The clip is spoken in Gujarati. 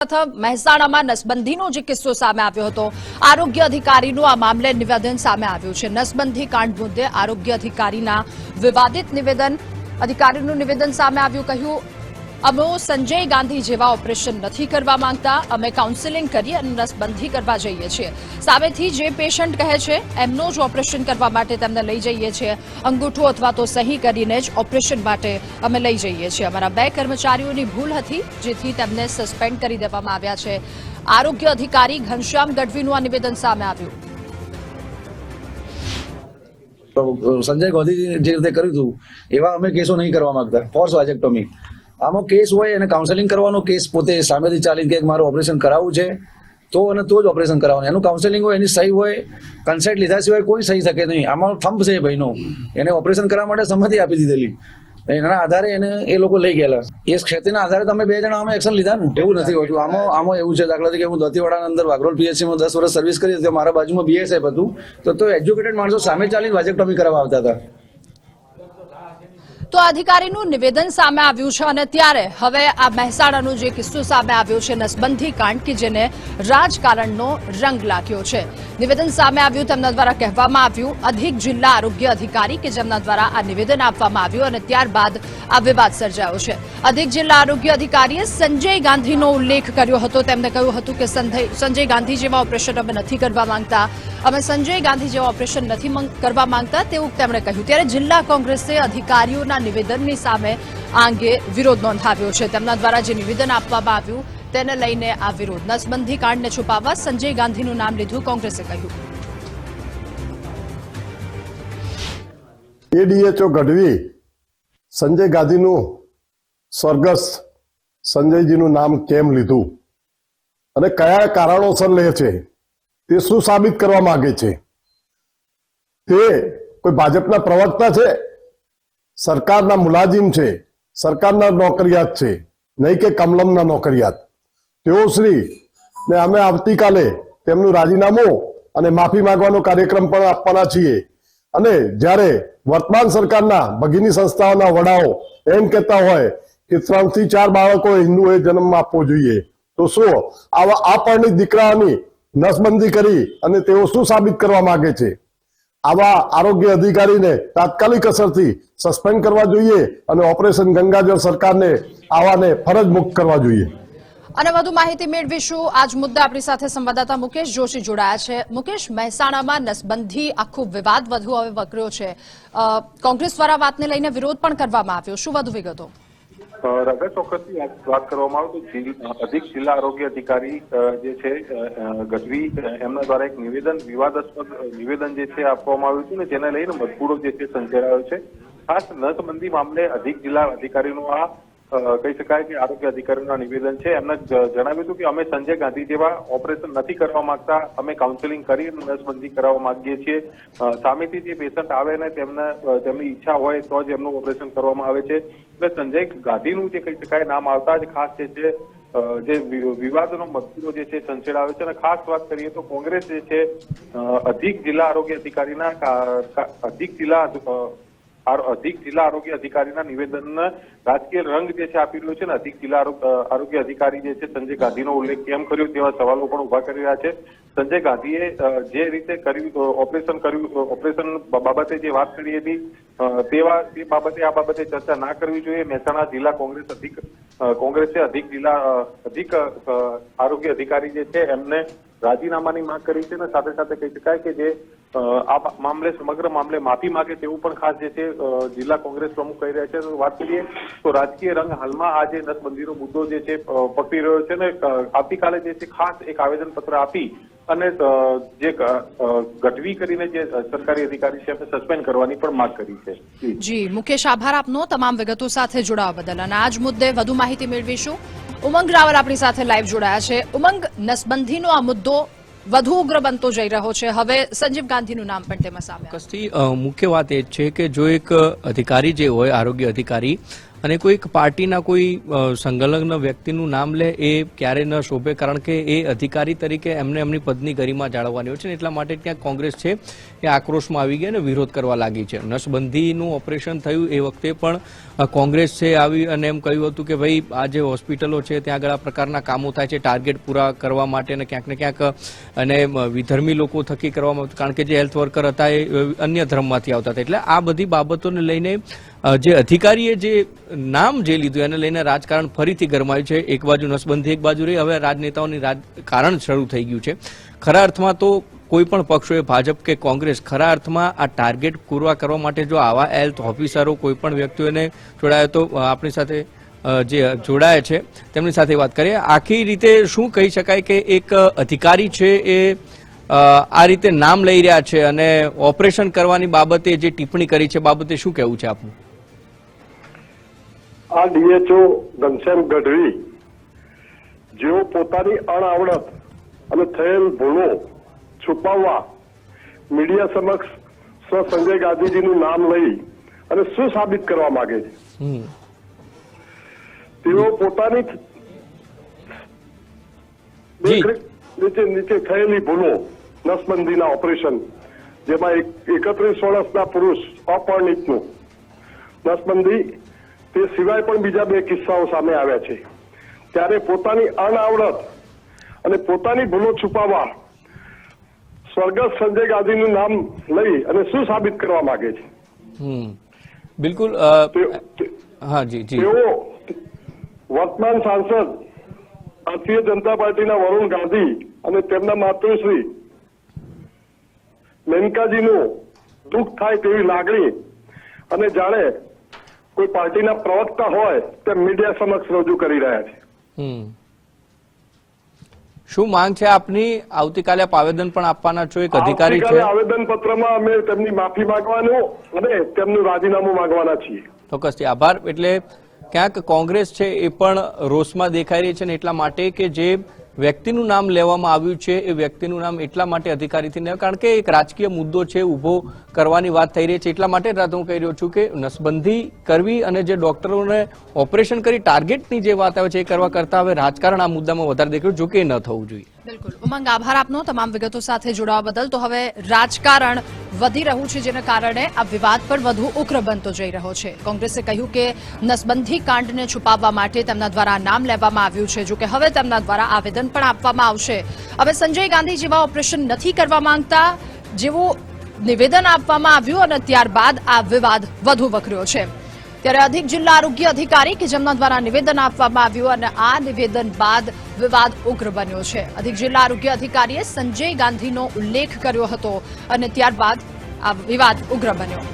પ્રથમ મહેસાણામાં નસબંધીનો જે કિસ્સો સામે આવ્યો હતો. આરોગ્ય અધિકારીનું આ મામલે નિવેદન સામે આવ્યું છે. નસબંધી કાંડ મુદ્દે આરોગ્ય અધિકારીના વિવાદિત નિવેદન અધિકારીનું નિવેદન સામે આવ્યું. કહ્યું અમે સંજય ગાંધી જેવા ઓપરેશન નથી કરવા માંગતા. અમે કાઉન્સેલિંગ કરી અને નસબંધી કરવા જઈએ છીએ. સામેથી જે પેશન્ટ કહે છે, એમનો જ ઓપરેશન કરવા માટે તેમને લઈ જઈએ છીએ. અંગૂઠો અથવા તો સહી કરીને જ ઓપરેશન માટે અમે લઈ જઈએ છીએ. અમારા બે કર્મચારીઓની ભૂલ હતી, જેથી તેમને સસ્પેન્ડ કરી દેવામાં આવ્યા છે. આરોગ્ય અધિકારી ઘનશ્યામ ગઢવીનું આ નિવેદન સામે આવ્યું. સંજય ગાંધીજી જે રીતે કર્યું હતું, એવા અમે કેસો નહીં કરવા માંગતા. Force vasectomy. આમાં કેસ હોય અને કાઉન્સેલિંગ કરવાનો કેસ પોતે સામેથી ચાલીને કે મારું ઓપરેશન કરાવવું છે, તો અને તો જ ઓપરેશન કરાવવાનું. એનું કાઉન્સેલિંગ હોય, એની સહી હોય કન્સેન્ટ લીધા સિવાય કોઈ સહી શકે નહીં. આમાં થંભ છે ભાઈનો. એને ઓપરેશન કરવા માટે સંમતિ આપી દીધેલી. એના આધારે એને એ લોકો લઈ ગયેલા. એ ક્ષેત્રના આધારે તમે બે જણા અમે એક્શન લીધા ને. એવું નથી હોતું. આમાં આમાં એવું છે. દાખલા તરીકે હું દતીવાડાના અંદર વાઘરોલ પીએચસીમાં દસ વર્ષ સર્વિસ કરી હતી મારા બાજુમાં બીએસએફ હતું. તો તો એજ્યુકેટેડ માણસો સામે ચાલીને વાજેક્ટોમી કરવા આવતા હતા. તો અધિકારીનું નિવેદન સામે આવ્યું છે અને ત્યારે હવે આ મહેસાણાનો જે કિસ્સો સામે આવ્યો છે, નસબંધી કાંડ કે જેને રાજકારણનો રંગ લાગ્યો છે. નિવેદન સામે આવ્યું, તેમના દ્વારા કહેવામાં આવ્યું, અધિક જિલ્લા આરોગ્ય અધિકારી કે જેમના દ્વારા આ નિવેદન આપવામાં આવ્યું અને ત્યારબાદ આ વિવાદ સર્જાયો છે. અધિક જિલ્લા આરોગ્ય અધિકારીએ સંજય ગાંધીનો ઉલ્લેખ કર્યો હતો. તેમણે કહ્યું હતું કે સંજય ગાંધી જેવા ઓપરેશન અમે નથી કરવા માંગતા. અમે સંજય ગાંધી જેવા ઓપરેશન નથી કરવા માંગતા તેવું તેમણે કહ્યું. ત્યારે જિલ્લા કોંગ્રેસે અધિકારીઓના નિવેદનની સામે આ અંગે વિરોધ નોંધાવ્યો છે. તેમના દ્વારા જે નિવેદન આપવામાં આવ્યું તેને લઈને આ વિરોધ. નસબંધી કાંડને છુપાવવા સંજય ગાંધીનું નામ લીધું કોંગ્રેસે કહ્યું. એડીએચઓ ગઢવી સંજય ગાંધીનું સ્વર્ગસ્થ સંજયજીનું નામ કેમ લીધું? અને કયા કારણોસર લે છે? તે શું સાબિત કરવા માંગે છે? તે કોઈ ભાજપના પ્રવક્તા છે? સરકારના મુલાજિમ છે? સરકારના નોકરિયાત છે? નહીં કે કમલમના નોકરિયાત? તેઓ શ્રી ને અમે આવતીકાલે તેમનું રાજીનામું અને માફી માંગવાનો કાર્યક્રમ પણ આપવાના છીએ. અને જ્યારે વર્તમાન સરકારના ભગીની સંસ્થાઓના વડાઓ એમ કહેતા હોય કે ત્રણથી ચાર બાળકોએ હિન્દુએ જન્મ આપવો જોઈએ, તો શું આવા અપરિણિત દીકરાઓની નસબંધી કરી અને તેઓ શું સાબિત કરવા માંગે છે? આવા આરોગ્ય અધિકારીને તાત્કાલિક અસરથી સસ્પેન્ડ કરવા જોઈએ અને ઓપરેશન ગંગાજળ સરકારને આવાને ફરજ મુક્ત કરવા જોઈએ. અને વધુ માહિતી મેળવીશું. આજ મુદ્દે આપણી સાથે સંવાદદાતા મુકેશ જોશી જોડાયા છે. મુકેશ, મહેસાણામાં નસબંધી આખો વિવાદ વધુ હવે વકર્યો છે. કોંગ્રેસ દ્વારા વાતને લઈને વિરોધ પણ કરવામાં આવ્યો. શું વધુ વિગતો? રગત ચોક્કસથી વાત કરવામાં આવે તો અધિક જિલ્લા આરોગ્ય અધિકારી જે છે ગઢવી એમના દ્વારા એક નિવેદન, વિવાદાસ્પદ નિવેદન જે છે આપવામાં આવ્યું હતું ને જેને લઈને મજબૂરો જે છે સંચેરાયો છે. ખાસ નસબંધી મામલે અધિક જિલ્લા અધિકારીનું આ કહી શકાય કે આરોગ્ય અધિકારીઓના નિવેદન છે. એમને જણાવ્યું હતું કે અમે સંજય ગાંધી જેવા ઓપરેશન નથી કરવા માંગતા. અમે કાઉન્સેલિંગ કરી નસબંધી કરાવવા માંગીએ છીએ. સામેથી જે પેશન્ટ આવે ને તેમને તેમની ઈચ્છા હોય તો જ એમનું ઓપરેશન કરવામાં આવે છે. એટલે સંજય ગાંધીનું જે કહી શકાય નામ આવતા જ ખાસ જે છે જે વિવાદનો મતભેદો જે છે, સંચેડાવે છે. અને ખાસ વાત કરીએ તો કોંગ્રેસ જે છે અધિક જિલ્લા આરોગ્ય અધિકારીના અધિક જિલ્લા અધિક જિલ્લા આરોગ્ય અધિકારીના નિવેદનને રાજકીય રંગ જે છે આપી રહ્યો છે ને, અધિક જિલ્લા આરોગ્ય અધિકારી જે છે, સંજય ગાંધીનો ઉલ્લેખ કેમ કર્યો તેવા સવાલો પણ ઊભા કરી રહ્યા છે. સંજય ગાંધીએ જે રીતે કર્યું ઓપરેશન કર્યું ઓપરેશન બાબતે જે વાત કરી હતી તેવા, તે બાબતે, આ બાબતે ચર્ચા ના કરવી જોઈએ. મહેસાણા જિલ્લા કોંગ્રેસ અધિક કોંગ્રેસે અધિક જિલ્લા અધિક આરોગ્ય અધિકારી જે છે, એમને રાજીનામાની માંગ કરી છે અને સાથે સાથે કહી શકાય કે જે આ મામલે, સમગ્ર મામલે માફી માંગે તેવું પણ ખાસ જે છે જિલ્લા કોંગ્રેસ પ્રમુખ કહી રહ્યા છે. વાત કરીએ તો રાજકીય રંગ હાલમાં આ જે નસબંધીનો મુદ્દો જે છે પકડી રહ્યો છે ને આવતીકાલે જે છે, ખાસ એક આવેદન પત્ર આપી અને જે ગઢવી કરીને જે સરકારી અધિકારી છે, એમને સસ્પેન્ડ કરવાની પણ માંગ કરી છે. જી. જી મુકેશ, આભાર આપનો. તમામ વિગતો સાથે જોડાવા બદલ. અને આજ મુદ્દે વધુ માહિતી મેળવીશું. ઉમંગ રાવલ આપણી સાથે લાઈવ જોડાયા છે. ઉમંગ, નસબંધીનો આ મુદ્દો વધુ ઉગ્ર બનતો જઈ રહ્યો છે હવે સંજીવ ગાંધીનું નામ પણ તેમાં સામે. મુખ્ય વાત એ છે કે જો એક અધિકારી જે હોય, આરોગ્ય અધિકારી અને કોઈક પાર્ટીના કોઈ સંલગ્ન વ્યક્તિનું નામ લે, એ ક્યારે ન શોભે, કારણ કે એ અધિકારી તરીકે એમને એમની પદની ગરિમા જાળવવાની હોય છે એટલા માટે ત્યાં કોંગ્રેસ છે, એ આક્રોશમાં આવી ગઈ અને વિરોધ કરવા લાગી છે. નસબંધીનું ઓપરેશન થયું એ વખતે પણ કોંગ્રેસ છે આવી અને એમ કહ્યું હતું કે ભાઈ, આ જે હોસ્પિટલો છે, ત્યાં આગળ આ પ્રકારના કામો થાય છે, ટાર્ગેટ પૂરા કરવા માટે અને ક્યાંક ને ક્યાંક, અને વિધર્મી લોકો થકી કરવામાં કારણ કે જે હેલ્થ વર્કર હતા એ અન્ય ધર્મમાંથી આવતા હતા. એટલે આ બધી બાબતોને લઈને જે અધિકારીએ જે નામ જે લીધું એને લઈને રાજકારણ ફરીથી ગરમાયું છે. એક બાજુ નસબંધી, એક બાજુ રહી. હવે રાજનેતાઓની રાજકારણ શરૂ થઈ ગયું છે. ખરા અર્થમાં તો કોઈ પણ પક્ષોએ ભાજપ કે કોંગ્રેસ ખરા અર્થમાં આ ટાર્ગેટ પૂરવા કરવા માટે જો આવા હેલ્થ ઓફિસરો કોઈ પણ વ્યક્તિઓને જોડાયો તો આપણી સાથે જે જોડાય છે, તેમની સાથે વાત કરીએ. આખી રીતે શું કહી શકાય કે એક અધિકારી છે એ આ રીતે નામ લઈ રહ્યા છે અને ઓપરેશન કરવાની બાબતે જે ટિપ્પણી કરી છે, બાબતે શું કહેવું છે આપનું? આ ડીએચઓ ઘનશ્યામ ગઢવી જેઓ પોતાની અણઆવડત અને થયેલ ભૂલો છુપાવવા મીડિયા સમક્ષ સ્વ સંજય ગાંધીજીનું નામ લઈ અને શું સાબિત કરવા માંગે છે. તેઓ પોતાની નીચે નીચે થયેલી ભૂલો નસબંધીના ઓપરેશન જેમાં એક- એકત્રીસ વર્ષના પુરુષ અપરણિતનું નસબંધી તે સિવાય પણ બીજા બે કિસ્સાઓ સામે આવ્યા છે. ત્યારે પોતાની અનાવડત અને પોતાની ભૂલો છુપાવવા સ્વર્ગસ્થ સંજય ગાંધીનું નામ લઈ અને શું સાબિત કરવા માંગે છે? બિલકુલ હા જી જી. તેઓ વર્તમાન સાંસદ ભારતીય જનતા પાર્ટીના વરુણ ગાંધી અને તેમના માતૃશ્રી મેનકાજીનું દુઃખ થાય તેવી લાગણી અને જાણે કોઈ પાર્ટીના પ્રવક્તા હોય તે મીડિયા સમક્ષ રજૂ કરી રહ્યા છે. શું માંગ છે આપની? આવતીકાલે આપ આવેદન પણ આપવાના છો? એક અધિકારી છે? આવેદન પત્રમાં અમે તેમની માફી માંગવાનું અને તેમનું રાજીનામું માંગવાના છીએ. ચોક્કસથી આભાર. એટલે ક્યાંક કોંગ્રેસ છે એ પણ રોષમાં દેખાઈ રહી છે ને એટલા માટે કે જે વ્યક્તિનું નામ લેવામાં આવ્યું છે, એ વ્યક્તિનું નામ એટલા માટે અધિકારીથી નહીં કારણ કે એક રાજકીય મુદ્દો છે, ઊભો કરવાની વાત થઈ રહી છે, એટલા માટે જ હું કહી રહ્યો છું કે નસબંધી કરવી અને જે ડોક્ટરોને ઓપરેશન કરી ટાર્ગેટની જે વાત આવે છે, એ કરવા કરતાં હવે રાજકારણ આ મુદ્દામાં વધારે દેખ્યું જો કે ન થવું જોઈએ. બિલકુલ. ઉમંગ, આભાર આપનો તમામ વિગતો સાથે જોડાવા બદલ. તો હવે રાજકારણ વધી રહ્યું છે, જેના કારણે આ વિવાદ પણ વધુ ઉગ્ર બનતો જઈ રહ્યો છે. કોંગ્રેસે કહ્યું કે નસબંધી કાંડને છુપાવવા માટે તેમના દ્વારા નામ લેવામાં આવ્યું છે, જો કે હવે તેમના દ્વારા આવેદન પણ આપવામાં આવશે. હવે સંજય ગાંધી જેવા ઓપરેશન નથી કરવા માંગતા, જેવું નિવેદન આપવામાં આવ્યું અને ત્યારબાદ આ વિવાદ વધુ વકર્યો છે. ત્યારે અધિક જિલ્લા આરોગ્ય અધિકારી કે જેમના દ્વારા નિવેદન આપવામાં આવ્યું અને આ નિવેદન બાદ વિવાદ ઉગ્ર બન્યો છે. અધિક જિલ્લા આરોગ્ય અધિકારીએ સંજય ગાંધીનો ઉલ્લેખ કર્યો હતો અને ત્યારબાદ આ વિવાદ ઉગ્ર બન્યો.